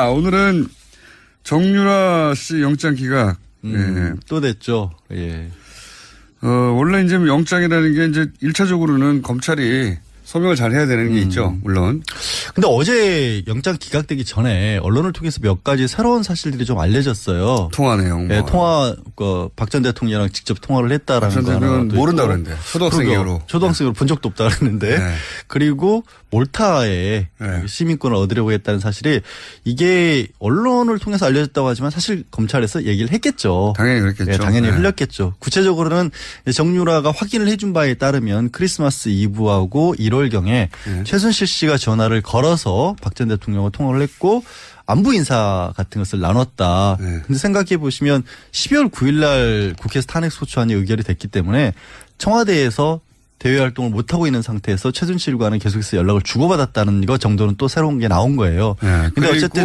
아, 오늘은 정유라 씨 영장 기각. 음, 예. 또 됐죠. 예. 어, 원래 이제 영장이라는 게 이제 1차적으로는 검찰이 소명을 잘 해야 되는 게 있죠. 물론. 근데 어제 영장 기각되기 전에 언론을 통해서 몇 가지 새로운 사실들이 좀 알려졌어요. 통화 내용. 뭐. 예, 통화, 그, 박 전 대통령이랑 직접 통화를 했다라는 박 거. 하나도 모른다. 그랬는데. 초등학생 그러게요. 이후로. 초등학생으로 본 적도 없다 그랬는데. 네. 그리고 몰타에 네. 시민권을 얻으려고 했다는 사실이 이게 언론을 통해서 알려졌다고 하지만 사실 검찰에서 얘기를 했겠죠. 당연히 그랬겠죠. 예, 당연히 네. 흘렸겠죠. 구체적으로는 정유라가 확인을 해준 바에 따르면 크리스마스 이브하고 1월 경에 네. 최순실 씨가 전화를 걸어서 박 전 대통령과 통화를 했고 안부 인사 같은 것을 나눴다. 네. 근데 생각해 보시면 12월 9일 날 국회에서 탄핵 소추안이 의결이 됐기 때문에 청와대에서 대외 활동을 못 하고 있는 상태에서 최순실과는 계속해서 연락을 주고받았다는 것 정도는 또 새로운 게 나온 거예요. 네. 근데 어쨌든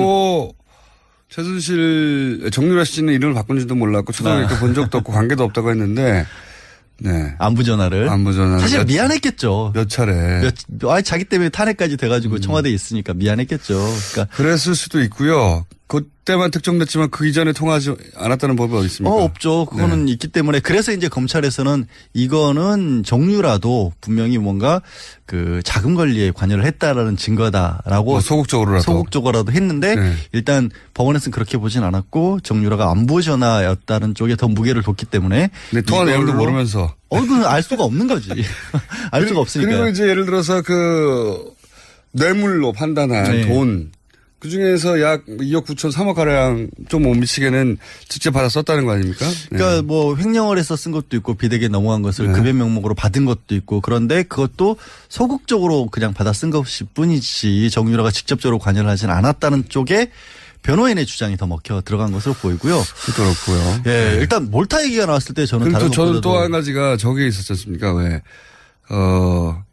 최순실 정유라 씨는 이름을 바꾼 줄도 몰랐고 초등학교 아. 본 적도 없고 관계도 없다고 했는데 네. 안부 전화를 안부 전화를 사실 몇- 미안했겠죠. 몇 차례. 몇, 아 자기 때문에 탄핵까지 돼가지고 청와대에 있으니까 미안했겠죠. 그러니까 그랬을 수도 있고요. 그때만 특정됐지만 그 이전에 통하지 않았다는 법이 어디 있습니까? 어 없죠. 그거는 있기 때문에 그래서 이제 검찰에서는 이거는 정유라도 분명히 뭔가 그 자금 관리에 관여를 했다라는 증거다라고 뭐 소극적으로라도. 소극적으로라도 했는데 네. 일단 법원에서는 그렇게 보진 않았고 정유라가 안보 전화였다는 쪽에 더 무게를 뒀기 때문에 근데 통화 내용도 모르면서. 어, 그건 알 수가 없는 거지. 알 수가 없으니까. 그리고 이제 예를 들어서 그 뇌물로 판단한 네. 돈. 그 중에서 약 2억 9천 3억 가량 좀 못 미치게는 직접 받아 썼다는 거 아닙니까? 네. 그러니까 뭐 횡령을 해서 쓴 것도 있고 비대기에 넘어간 것을 네. 급여 명목으로 받은 것도 있고 그런데 그것도 소극적으로 그냥 받아 쓴 것일 뿐이지 정유라가 직접적으로 관여를 하진 않았다는 쪽에 변호인의 주장이 더 먹혀 들어간 것으로 보이고요. 그렇고요. 예, 일단 몰타 얘기가 나왔을 때 저는 다른 또 저는 또 한 가지가 저게 있었지 않습니까? 왜, 어,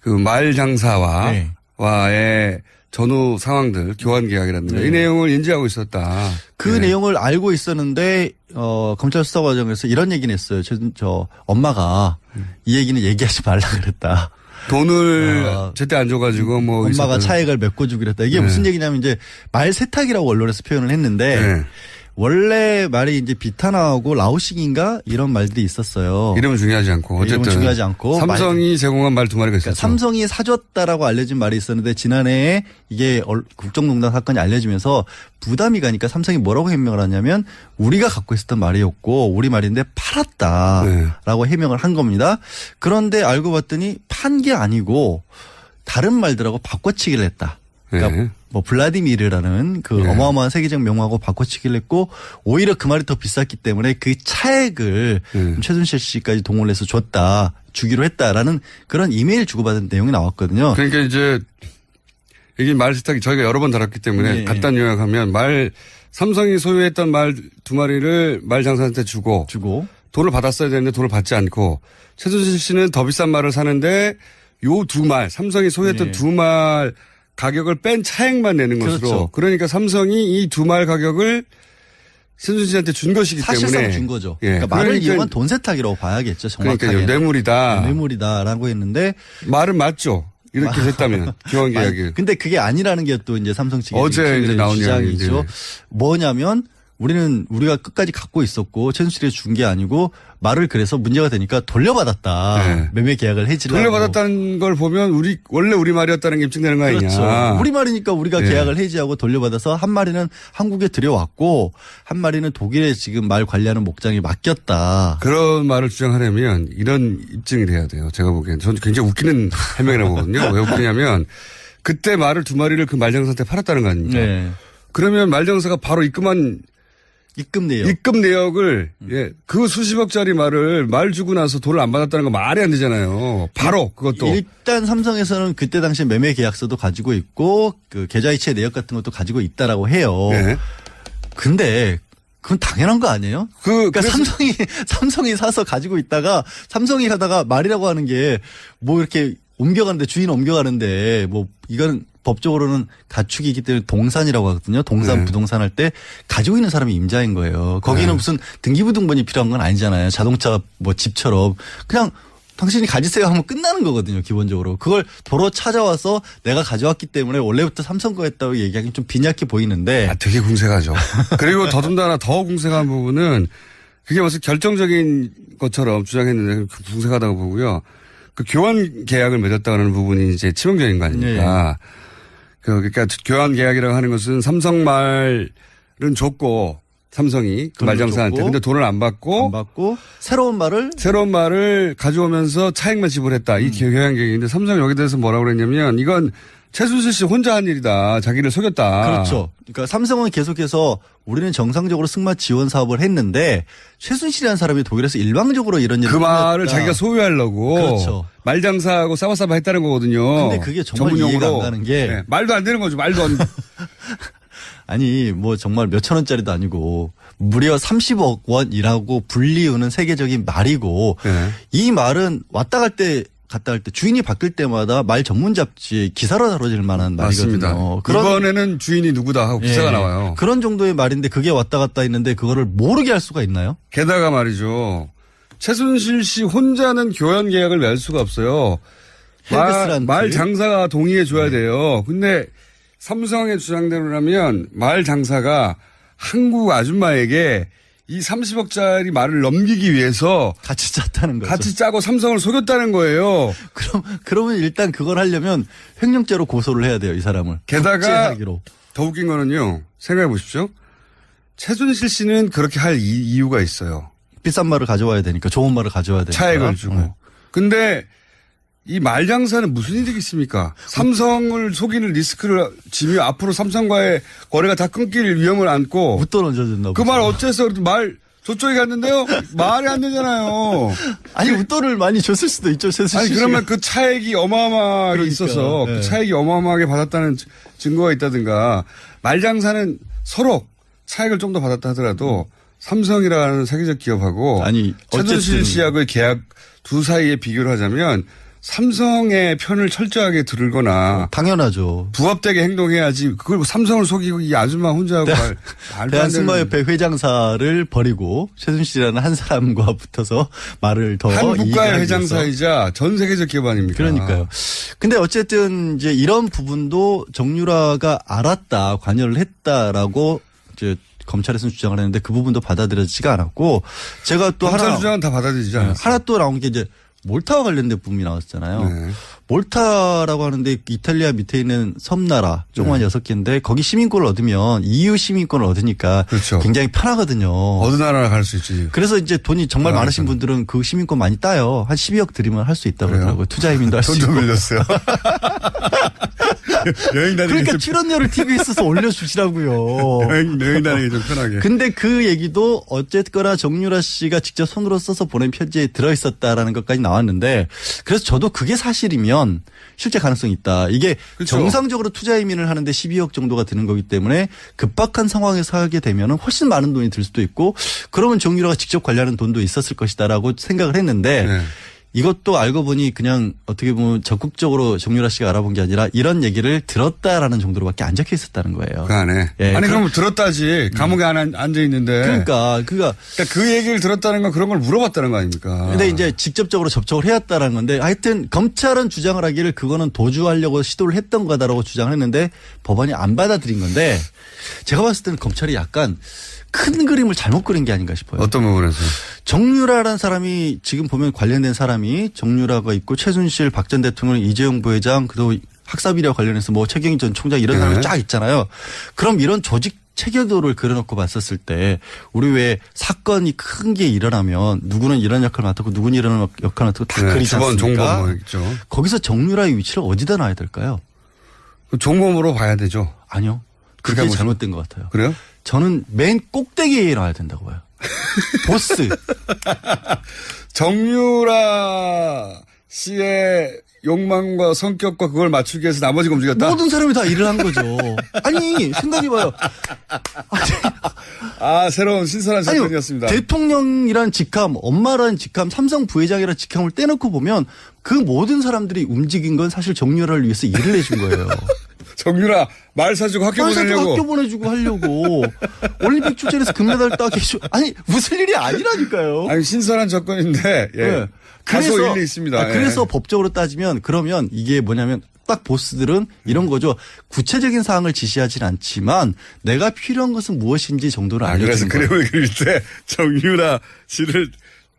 그 말 장사와, 네. 와의 전후 상황들, 교환 계약이라든가 이 내용을 인지하고 있었다. 그 네. 내용을 알고 있었는데 어 검찰 수사 과정에서 이런 얘기는 했어요. 저, 저 엄마가 이 얘기는 얘기하지 말라 그랬다. 돈을 어, 제때 안 줘가지고 뭐. 엄마가 있었다는- 차액을 메꿔주기로 했다. 이게 네. 무슨 얘기냐면 이제 말 세탁이라고 언론에서 표현을 했는데 네. 원래 말이 이제 비타나하고 라오식인가 이런 말들이 있었어요. 이름은 중요하지 않고. 어쨌든. 이름은 중요하지 않고 삼성이 제공한 말 두 마리가 있었죠. 그러니까 삼성이 사줬다라고 알려진 말이 있었는데 지난해에 이게 얼- 국정농단 사건이 알려지면서 부담이 가니까 삼성이 뭐라고 해명을 하냐면 우리가 갖고 있었던 말이었고 우리 말인데 팔았다라고 네. 해명을 한 겁니다. 그런데 알고 봤더니 판 게 아니고 다른 말들하고 바꿔치기를 했다. 그러니까 네. 뭐 블라디미르라는 그 네. 어마어마한 세계적 명하고 바꿔치기를 했고 오히려 그 말이 더 비쌌기 때문에 그 차액을 네. 최순실 씨까지 동원을 해서 줬다 주기로 했다라는 그런 이메일 주고받은 내용이 나왔거든요. 그러니까 이제 이게 말 세탁이 저희가 여러 번 다뤘기 때문에 네. 간단 요약하면 말 삼성이 소유했던 말 두 마리를 말 장사한테 주고 주고 돈을 받았어야 되는데 돈을 받지 않고 최순실 씨는 더 비싼 말을 사는데 요 두 말 삼성이 소유했던 네. 두말 가격을 뺀 차액만 내는 것으로 그렇죠. 그러니까 삼성이 이 두 말 가격을 최순실 씨한테 준 것이기 사실상 때문에 준 거죠. 예. 그러니까 말을 그러니까 이용한 돈 세탁이라고 봐야겠죠. 정확하게. 그러니까요 뇌물이다. 뇌물이다라고 했는데 말은 맞죠. 이렇게 됐다면 교환 계약이 근데 그게 아니라는 게 또 이제 삼성 측의 어제 이제 나온 주장이죠. 뭐냐면 우리는 우리가 끝까지 갖고 있었고 최순실이 준 게 아니고 말을 그래서 문제가 되니까 돌려받았다. 네. 매매 계약을 해지를 돌려받았다는 걸 보면 우리 원래 우리 말이었다는 게 입증되는 거 아니냐. 그렇죠. 우리 말이니까 우리가 예. 계약을 해지하고 돌려받아서 한 마리는 한국에 들여왔고 한 마리는 독일에 지금 말 관리하는 목장이 맡겼다. 그런 말을 주장하려면 이런 입증이 돼야 돼요. 제가 보기엔. 저는 굉장히 웃기는 해명이라고 보거든요. 왜 웃기냐면 그때 말을 두 마리를 그 말장사한테 팔았다는 거 아닙니까? 네. 그러면 말장사가 바로 입금한 입금 내역. 입금 내역을 음. 예, 그 수십억짜리 말을 말 주고 나서 돈을 안 받았다는 거 말이 안 되잖아요. 바로 그것도 일단 삼성에서는 그때 당시 매매 계약서도 가지고 있고 그 계좌 이체 내역 같은 것도 가지고 있다라고 해요. 예. 근데 그건 당연한 거 아니에요? 그 그러니까 그래서 삼성이 삼성이 사서 가지고 있다가 삼성이 하다가 말이라고 하는 게 뭐 이렇게 옮겨가는데 주인 옮겨가는데 뭐 이거는 법적으로는 가축이기 때문에 동산이라고 하거든요. 동산 네. 부동산 할 때 가지고 있는 사람이 임자인 거예요. 거기는 네. 무슨 등기부등본이 필요한 건 아니잖아요. 자동차 뭐 집처럼 그냥 당신이 가지세요 하면 끝나는 거거든요, 기본적으로. 그걸 도로 찾아와서 내가 가져왔기 때문에 원래부터 삼성 거였다고 얘기하기는 좀 빈약해 보이는데 아, 되게 궁색하죠. 그리고 더군다나 더 궁색한 부분은 그게 무슨 결정적인 것처럼 주장했는데 그 궁색하다고 보고요. 그 교환 계약을 맺었다는 부분이 이제 치명적인 거 아닙니까? 그, 그러니까 교환 계약이라고 하는 것은 삼성 말은 줬고 삼성이 그 말장사한테 근데 돈을 안 받고 안 받고 새로운 말을 새로운 말을 가져오면서 차액만 지불했다. 음. 이 교환 계약인데 삼성이 여기 대해서 뭐라고 그랬냐면 이건 최순실 씨 혼자 한 일이다. 자기를 속였다. 그렇죠. 그러니까 삼성은 계속해서 우리는 정상적으로 승마 지원 사업을 했는데 최순실이라는 사람이 독일에서 일방적으로 이런 일을 그 말을 꾸몄다. 자기가 소유하려고 그렇죠. 말장사하고 싸워싸워 했다는 거거든요. 근데 그게 정말 전문 이해가. 안 가는 게 네, 말도 안 되는 거죠. 말도 안. 아니 뭐 정말 몇천 원짜리도 아니고 무려 30억 원이라고 불리우는 세계적인 말이고 네. 이 말은 왔다 갈때 갔다 갈때 주인이 바뀔 때마다 말 전문 잡지에 기사로 다뤄질 만한 맞습니다. 말이거든요. 이번에는 주인이 누구다 하고 기사가 예, 나와요. 그런 정도의 말인데 그게 왔다 갔다 있는데 그거를 모르게 할 수가 있나요? 게다가 말이죠. 최순실 씨 혼자는 교환 계약을 맺을 수가 없어요. 말. 말 장사가 동의해 줘야 돼요. 근데 삼성의 주장대로라면 말 장사가 한국 아줌마에게 이 30억짜리 말을 넘기기 위해서 같이 짰다는 거죠. 같이 짜고 삼성을 속였다는 거예요. 그럼 그러면 일단 그걸 하려면 횡령죄로 고소를 해야 돼요 이 사람을. 게다가 국제사기로. 더 웃긴 거는요. 생각해 보십시오. 최순실 씨는 그렇게 할 이- 이유가 있어요. 비싼 말을 가져와야 되니까 좋은 말을 가져와야 되니까. 차액을 주고. 네. 근데 이 말장사는 무슨 일이 있습니까? 삼성을 속이는 리스크를 지며 앞으로 삼성과의 거래가 다 끊길 위험을 안고 웃돈 얹어준다. 그말 어째서 말 저쪽에 갔는데요? 말이 안 되잖아요. 아니 웃돈을 많이 줬을 수도 있죠 최순실 아니. 그러면 그 차액이 어마어마하게 그러니까, 있어서 네. 그 차액이 어마어마하게 받았다는 증- 증거가 있다든가 말장사는 서로 차액을 좀 더 받았다 하더라도 삼성이라는 세계적 기업하고 아니, 최순실 씨하고의 계약 두 사이에 비교를 하자면 삼성의 편을 철저하게 들거나 당연하죠. 부합되게 행동해야지 그걸 삼성을 속이고 이 아줌마 혼자 하고 대한승마협회 회장사를 버리고 최순실이라는 한 사람과 붙어서 말을 더 한 국가의 회장사이자 전 세계적 아닙니까? 그러니까요. 근데 어쨌든 이제 이런 부분도 정유라가 알았다, 관여를 했다라고 이제 검찰에서는 주장을 했는데 그 부분도 받아들여지지가 않았고 제가 또 검찰 하나 주장은 다 받아들이지 않았어요. 하나 또 나온 게 이제 몰타와 관련된 부분이 나왔잖아요. 네. 몰타라고 하는데 이탈리아 밑에 있는 섬나라 네. 조그만 여섯 개인데 거기 시민권을 얻으면 EU 시민권을 얻으니까 그렇죠. 굉장히 편하거든요. 어느 나라나 갈수 있지. 그래서 이제 돈이 정말 아, 많으신 그렇죠. 분들은 그 시민권 많이 따요. 한 12억 들이면 할 수 있다고 그래요? 그러더라고요. 투자 이민도 할수돈좀 있고. 빌렸어요. 여행 다니기 그러니까 좀, 출연료를 TV에 써서 올려주시라고요. 여행, 여행 다니기 좀 편하게. 근데 그 얘기도 어쨌거나 정유라 씨가 직접 손으로 써서 보낸 편지에 들어있었다라는 것까지 나왔는데 그래서 저도 그게 사실이면 실제 가능성이 있다. 이게 그렇죠. 정상적으로 투자 이민을 하는데 12억 정도가 드는 거기 때문에 급박한 상황에서 하게 되면 훨씬 많은 돈이 들 수도 있고 그러면 정유라가 직접 관리하는 돈도 있었을 것이다라고 생각을 했는데 네. 이것도 알고 보니 그냥 어떻게 보면 적극적으로 정유라 씨가 알아본 게 아니라 이런 얘기를 들었다라는 정도로밖에 안 적혀 있었다는 거예요. 그 안에. 예, 아니, 그- 그럼 들었다지. 감옥에 안 앉아 있는데. 그러니까 그가 그러니까 그 얘기를 들었다는 건 그런 걸 물어봤다는 거 아닙니까? 근데 이제 직접적으로 접촉을 해왔다는 건데 하여튼 검찰은 주장을 하기를 그거는 도주하려고 시도를 했던 거다라고 주장을 했는데 법원이 안 받아들인 건데 제가 봤을 때는 검찰이 약간 큰 그림을 잘못 그린 게 아닌가 싶어요. 어떤 부분에서? 정유라라는 사람이 지금 보면 관련된 사람이 정유라가 있고 최순실 박 전 대통령 이재용 부회장 그리고 학사비리와 관련해서 뭐 최경희 전 총장 이런 네. 사람이 쫙 있잖아요. 그럼 이런 조직 체계도를 그려놓고 봤었을 때 우리 왜 사건이 큰 게 일어나면 누구는 이런 역할을 맡았고 누구는 이런 역할을 맡았고 다 네, 그리지 않습니까? 종범 뭐. 거기서 정유라의 위치를 어디다 놔야 될까요? 그 종범으로 봐야 되죠. 아니요. 그게 그렇게 잘못된 것 같아요. 그래요? 저는 맨 꼭대기에 놔야 된다고 봐요. 보스. 정유라 씨의 욕망과 성격과 그걸 맞추기 위해서 나머지가 움직였다? 모든 사람이 다 일을 한 거죠. 아니, 생각해봐요. 아, 새로운 신선한 사건이었습니다. 대통령이란 직함, 엄마라는 직함, 삼성 부회장이라는 직함을 떼놓고 보면 그 모든 사람들이 움직인 건 사실 정유라를 위해서 일을 해준 거예요. 정유라 말 사주고 학교 회사도 보내려고. 학교 보내주고 하려고. 올림픽 출전해서 금메달 따게 해주 아니, 무슨 일이 아니라니까요. 아니 신선한 접근인데 예. 네. 다소 일리 있습니다. 아, 예. 그래서 법적으로 따지면 그러면 이게 뭐냐면 딱 보스들은 이런 거죠. 구체적인 사항을 지시하진 않지만 내가 필요한 것은 무엇인지 정도를 아, 그래서 알려주는 거예요. 그림을 그릴 때 정유라 씨를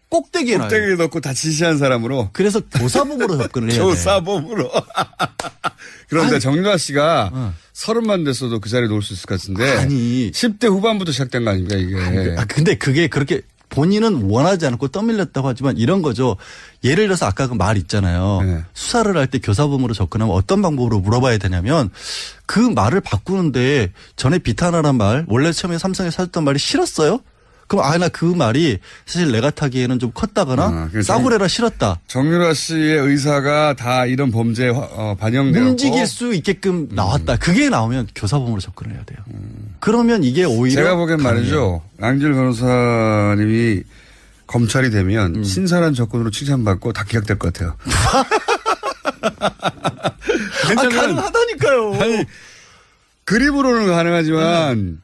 꼭대기에 놔요. 꼭대기에 넣고 다 지시한 사람으로 그래서 교사범으로 접근을 해야 돼. 교사범으로. 그런데 아니. 정유라 씨가 어. 서른만 됐어도 그 자리에 놓을 수 있을 것 같은데. 아니. 10대 후반부터 시작된 거 아닙니까, 이게. 아, 근데 그게 그렇게 본인은 원하지 않고 떠밀렸다고 하지만 이런 거죠. 예를 들어서 아까 그 말 있잖아요. 네. 수사를 할 때 교사범으로 접근하면 어떤 방법으로 물어봐야 되냐면 그 말을 바꾸는데 전에 비탄하란 말 원래 처음에 삼성에 사줬던 말이 싫었어요? 그럼 아 나 그 말이 사실 내가 타기에는 좀 컸다거나 아, 싸구려라 싫었다. 정유라 씨의 의사가 다 이런 범죄에 화- 어, 반영되고 움직일 수 있게끔 나왔다. 그게 나오면 교사범으로 접근을 해야 돼요. 그러면 이게 오히려 제가 보기엔. 말이죠. 양질 변호사님이 검찰이 되면 음. 신선한 접근으로 칭찬받고 다 기각될 것 같아요. 아, 왜냐면 가능하다니까요. 아니, 그림으로는 가능하지만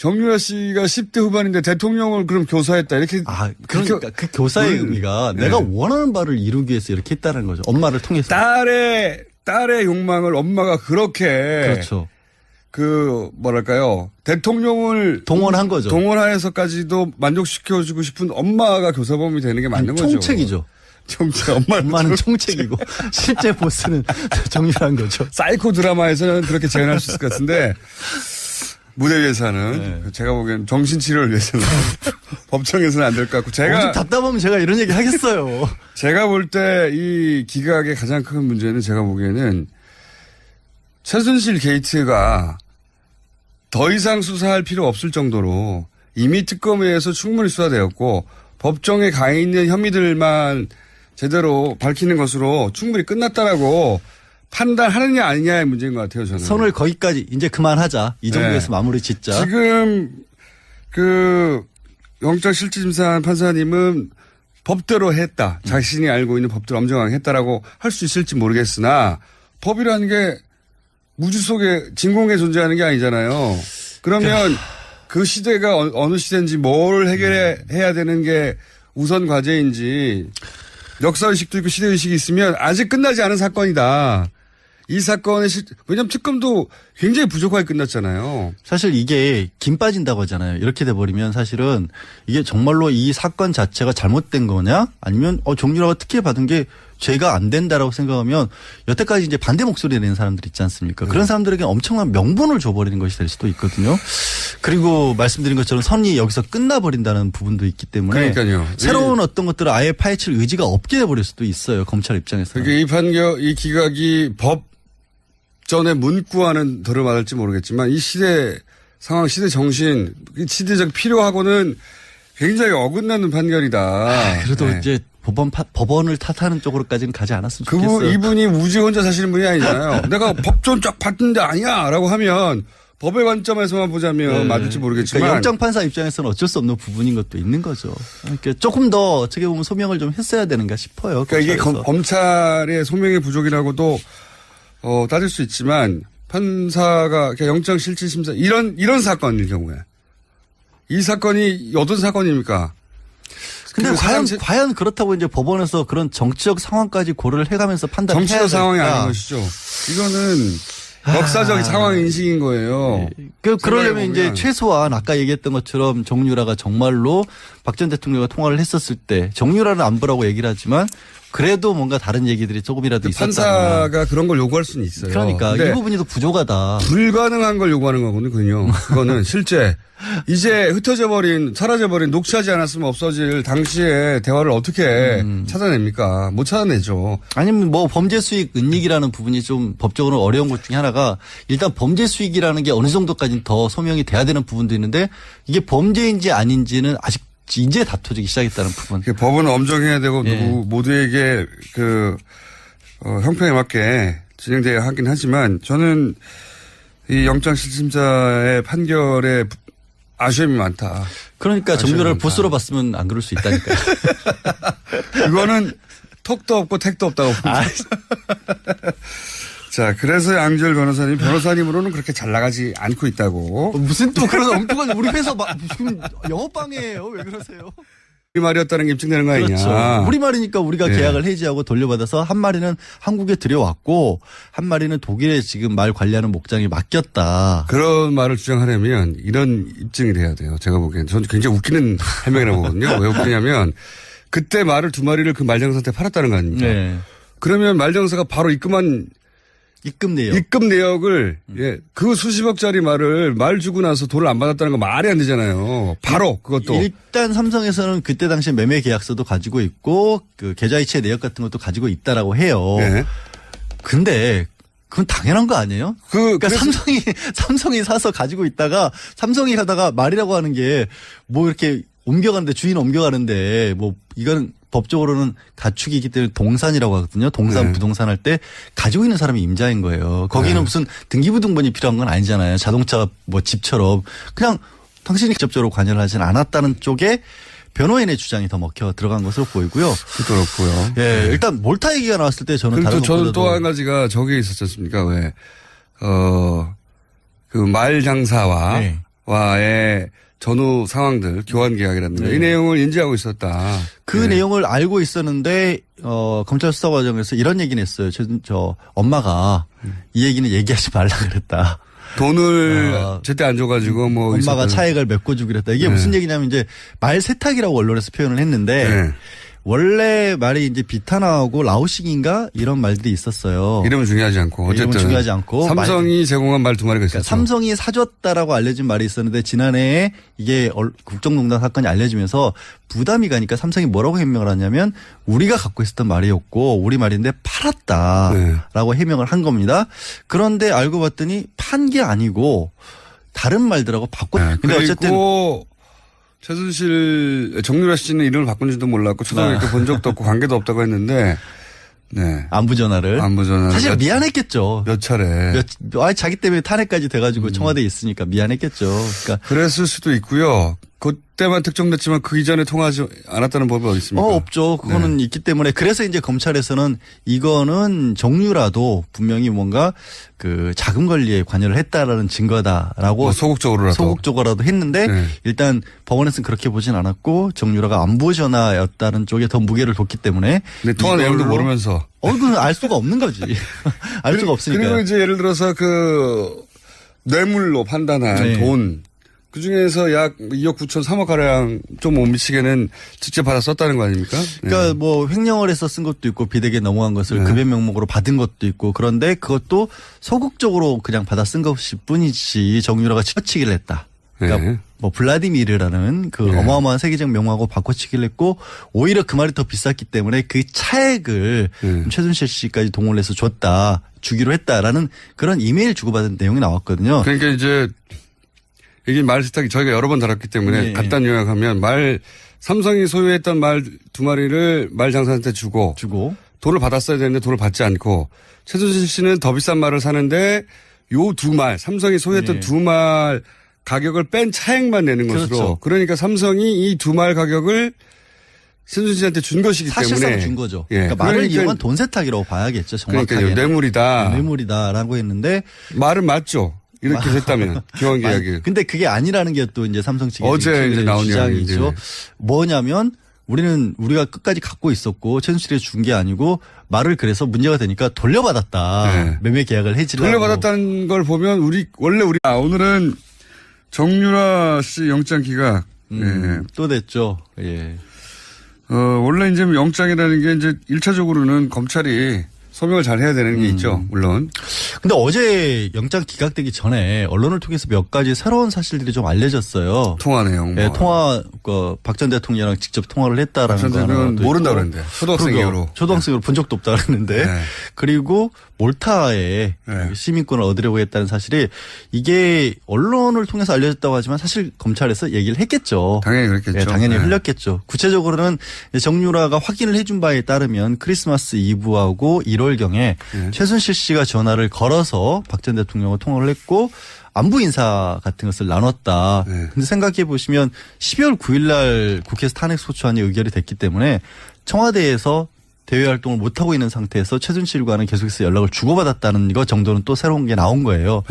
정유라 씨가 10대 후반인데 대통령을 그럼 교사했다 이렇게 아, 그러니까 그 교사의 음. 의미가 네. 내가 원하는 바를 이루기 위해서 이렇게 했다는 거죠. 엄마를 통해서. 딸의 딸의 욕망을 엄마가 그렇게 그렇죠. 그 뭐랄까요 대통령을 동원한 거죠. 동원하여서까지도 만족시켜주고 싶은 엄마가 교사범이 되는 게 맞는 거죠. 총책이죠. 총책 엄마는 엄마는 총책이고 실제 보스는 정유라는 거죠. 사이코 드라마에서는 그렇게 재현할 수 있을 것 같은데 무대 위에서는 네. 제가 보기엔 정신치료를 위해서는 법정에서는 안 될 것 같고 제가 오직 답답하면 제가 이런 얘기 하겠어요. 제가 볼 때 이 기각의 가장 큰 문제는 제가 보기에는 최순실 게이트가 더 이상 수사할 필요 없을 정도로 이미 특검에서 충분히 수사되었고 법정에 가 있는 혐의들만 제대로 밝히는 것으로 충분히 끝났다라고 판단하느냐 아니냐의 문제인 것 같아요 저는. 선을 거기까지 이제 그만하자. 이 정도에서 네. 마무리 짓자. 지금 그 영장 실질심사 판사님은 법대로 했다. 자신이 알고 있는 법대로 엄정하게 했다라고 할 수 있을지 모르겠으나 법이라는 게 무주 속에 진공에 존재하는 게 아니잖아요. 그러면 그 시대가 어- 어느 시대인지 뭘 해결해야 되는 게 우선 과제인지 역사의식도 있고 시대의식이 있으면 아직 끝나지 않은 사건이다. 이 사건의 실, 왜냐면 특검도 굉장히 부족하게 끝났잖아요. 사실 이게 김 빠진다고 하잖아요. 이렇게 돼버리면 사실은 이게 정말로 이 사건 자체가 잘못된 거냐? 아니면 어 정유라가 특혜 받은 게 죄가 안 된다라고 생각하면 여태까지 이제 반대 목소리 내는 사람들 있지 않습니까? 네. 그런 사람들에게 엄청난 명분을 줘버리는 것이 될 수도 있거든요. 그리고 말씀드린 것처럼 선이 여기서 끝나버린다는 부분도 있기 때문에 그러니까요. 새로운 어떤 것들을 아예 파헤칠 의지가 없게 돼버릴 수도 있어요. 검찰 입장에서. 그러니까 이 판결, 이 기각이 법 전에 문구와는 덜을 맞을지 모르겠지만 이 시대 상황, 시대 정신, 이 시대적 필요하고는 굉장히 어긋나는 판결이다. 그래도 네. 이제 법원 파- 법원을 탓하는 쪽으로까지는 가지 않았으면 그분, 좋겠어요. 이분이 우지 혼자 사시는 분이 아니잖아요. 내가 법전 쫙 봤는데 아니야! 라고 하면 법의 관점에서만 보자면 맞을지 모르겠지만. 그러니까 영장 판사 입장에서는 어쩔 수 없는 부분인 것도 있는 거죠. 그러니까 조금 더 어떻게 보면 소명을 좀 했어야 되는가 싶어요. 그러니까 이게 검찰에서. 검, 검찰의 소명의 부족이라고도 어, 따질 수 있지만 판사가 영장 실질 심사 이런 이런 사건일 경우에 이 사건이 어떤 사건입니까? 근데 그 과연 사람- 과연 그렇다고 이제 법원에서 그런 정치적 상황까지 고려를 해가면서 판단해야 정치적 상황이? 아닌 것이죠. 이거는 역사적 상황 인식인 거예요. 그 그러려면. 이제 최소한 아까 얘기했던 것처럼 정유라가 정말로 박 전 대통령과 통화를 했었을 때 정유라는 안보라고 얘기를 하지만 그래도 뭔가 다른 얘기들이 조금이라도 있었다. 판사가 그런 걸 요구할 수는 있어요. 그러니까 이 부분이 더 부족하다. 불가능한 걸 요구하는 거거든요. 그거는 실제 이제 흩어져 버린 사라져 버린 녹취하지 않았으면 없어질 당시의 대화를 어떻게 음. 찾아냅니까? 못 찾아내죠. 아니면 뭐 범죄 수익 은닉이라는 부분이 좀 법적으로 어려운 것 중에 하나가 일단 범죄 수익이라는 게 어느 정도까지 더 소명이 돼야 되는 부분도 있는데 이게 범죄인지 아닌지는 아직 이제 다투기 시작했다는 부분. 그 법은 엄정해야 되고 예. 누구 모두에게 그 어, 형평에 맞게 진행돼야 하긴 하지만 저는 이 영장 실심사의 판결에 부- 아쉬움이 많다. 그러니까 아쉬워한다. 보스로 봤으면 안 그럴 수 있다니까요. 그거는 턱도 없고 택도 없다고 봅니다. 아. 자, 그래서 양지열 변호사님 변호사님으로는 그렇게 잘 나가지 않고 있다고. 무슨 또 그런 엉뚱한 우리 회사 막 지금 영업방해예요. 왜 그러세요? 우리 말이었다는 게 입증되는 거 아니냐. 그렇죠. 우리 말이니까 우리가 예. 계약을 해지하고 돌려받아서 한 마리는 한국에 들여왔고 한 마리는 독일에 지금 말 관리하는 목장에 맡겼다. 그런 말을 주장하려면 이런 입증이 돼야 돼요. 제가 보기엔. 저는 굉장히 웃기는 해명이라고 보거든요. 왜 웃기냐면 그때 말을 두 마리를 그 말장사한테 팔았다는 거 아닙니까? 네. 그러면 말장사가 바로 입금한 입금 내역. 입금 내역을 음. 예, 그 수십억짜리 말을 말 주고 나서 돈을 안 받았다는 거 말이 안 되잖아요. 바로 그것도 일단 삼성에서는 그때 당시 매매 계약서도 가지고 있고 그 계좌이체 내역 같은 것도 가지고 있다라고 해요. 네. 근데 그건 당연한 거 아니에요? 그 그러니까 삼성이 삼성이 사서 가지고 있다가 삼성이 하다가 말이라고 하는 게 뭐 이렇게 옮겨가는데 주인 옮겨가는데 뭐 이거는 법적으로는 가축이기 때문에 동산이라고 하거든요. 동산 네. 부동산 할 때 가지고 있는 사람이 임자인 거예요. 거기는 네. 무슨 등기부등본이 필요한 건 아니잖아요. 자동차 뭐 집처럼 그냥 당신이 직접적으로 관여를 하진 않았다는 쪽에 변호인의 주장이 더 먹혀 들어간 것으로 보이고요. 그렇고요. 예, 일단 몰타 얘기가 나왔을 때 저는 다른 또 저는 또 한 가지가 저게 있었지 않습니까? 왜, 어, 그 말 장사와, 네. 와의 전후 상황들, 교환 계약이라든가 네. 이 내용을 인지하고 있었다. 그 네. 내용을 알고 있었는데 어 검찰 수사 과정에서 이런 얘기는 했어요. 저, 저 엄마가 음. 이 얘기는 얘기하지 말라 그랬다. 돈을 어, 제때 안 줘가지고 뭐. 엄마가 있었던- 차액을 메꿔주기로 했다. 이게 네. 무슨 얘기냐면 이제 말 세탁이라고 언론에서 표현을 했는데 네. 원래 말이 이제 비타나하고 라오식인가 이런 말들이 있었어요. 이름은 중요하지 않고. 네, 이름은 어쨌든. 중요하지 않고 삼성이 제공한 말 두 마리가 있었죠. 그러니까 삼성이 사줬다라고 알려진 말이 있었는데 지난해에 이게 얼- 국정농단 사건이 알려지면서 부담이 가니까 삼성이 뭐라고 해명을 하냐면 우리가 갖고 있었던 말이었고 우리 말인데 팔았다라고 해명을 한 겁니다. 그런데 알고 봤더니 판 게 아니고 다른 말들하고 바꿨. 네, 근데 어쨌든 최순실 정유라 씨는 이름을 바꾼지도 몰랐고 초등학교 아. 본 적도 없고 관계도 없다고 했는데 네 안부 전화를 안부 전화를 사실 몇- 미안했겠죠. 몇 차례 몇, 아, 자기 때문에 탄핵까지 돼가지고 음. 청와대에 있으니까 미안했겠죠. 그러니까 그랬을 수도 있고요. 그 때만 특정됐지만 그 이전에 통하지 않았다는 법이 어디 있습니까? 어, 없죠. 그거는 네. 있기 때문에 그래서 이제 검찰에서는 이거는 정유라도 분명히 뭔가 그 자금 관리에 관여를 했다라는 증거다라고 뭐 소극적으로라도 소극적으로라도 했는데 네. 일단 법원에서는 그렇게 보진 않았고 정유라가 안보 전화였다는 쪽에 더 무게를 뒀기 때문에 근데 통화 내용도 모르면서 어, 그건 알 수가 없는 거지. 알 수가 없으니까. 그리고 이제 예를 들어서 그 뇌물로 판단한 네. 돈 그 중에서 약 2억 9천 3억 가량 좀 못 미치게는 직접 받아 썼다는 거 아닙니까? 네. 그러니까 뭐 횡령을 해서 쓴 것도 있고 비대기에 넘어간 것을 네. 급여 명목으로 받은 것도 있고 그런데 그것도 소극적으로 그냥 받아 쓴 것일 뿐이지 정유라가 치기를 했다. 그러니까 네. 뭐 블라디미르라는 그 네. 어마어마한 세계적 명하고 바꿔치기를 했고 오히려 그 말이 더 비쌌기 때문에 그 차액을 네. 최순실 씨까지 동원을 해서 줬다 주기로 했다라는 그런 이메일 주고받은 내용이 나왔거든요. 그러니까 이제 이게 말 세탁이 저희가 여러 번 다뤘기 때문에 예. 간단 요약하면 말 삼성이 소유했던 말 두 마리를 말 장사한테 주고 주고 돈을 받았어야 되는데 돈을 받지 않고 최순실 씨는 더 비싼 말을 사는데 요 두 말 삼성이 소유했던 예. 두말 가격을 뺀 차액만 내는 것으로 그렇죠. 그러니까 삼성이 이 두 말 가격을 최순실 씨한테 준 것이기 사실상 때문에 준 거죠. 예. 그러니까 말을 그러니까- 이용한 돈 세탁이라고 봐야겠죠. 정확하게. 그러니까 뇌물이다. 뇌물이다라고 했는데 말은 맞죠. 이렇게 됐다면 교환 계약이. 근데 그게 아니라는 게 또 이제 삼성 측의 어제 이제 나온 주장이죠. 뭐냐면 우리는 우리가 끝까지 갖고 있었고 최순실이 준 게 아니고 말을 그래서 문제가 되니까 돌려받았다. 네. 매매 계약을 해지라고. 돌려받았다는 걸 보면 우리 원래 우리 아, 오늘은 정유라 씨 영장 기각. 음, 예. 또 됐죠. 예. 어, 원래 이제 영장이라는 게 이제 1차적으로는 검찰이 소명을 잘 해야 되는 게 음. 있죠. 물론. 근데 어제 영장 기각되기 전에 언론을 통해서 몇 가지 새로운 사실들이 좀 알려졌어요. 통화 내용. 예, 뭐. 통화 그 박 전 대통령이랑 직접 통화를 했다라는 거 전대는 하나도 모른다. 그랬는데. 초등학생이로. 그러게요. 초등학생으로 본 적도 없다 그랬는데 네. 그리고 몰타에 네. 시민권을 얻으려고 했다는 사실이 이게 언론을 통해서 알려졌다고 하지만 사실 검찰에서 얘기를 했겠죠. 당연히 그랬겠죠. 네, 당연히 네. 흘렸겠죠. 구체적으로는 정유라가 확인을 해준 바에 따르면 크리스마스 이브하고 1월 경에 네. 최순실 씨가 전화를 걸어서 박 전 대통령과 통화를 했고 안부 인사 같은 것을 나눴다. 네. 근데 생각해 보시면 12월 9일 날 국회에서 탄핵 소추안이 의결이 됐기 때문에 청와대에서 대외 활동을 못 하고 있는 상태에서 최순실과는 계속해서 연락을 주고받았다는 것 정도는 또 새로운 게 나온 거예요. 네.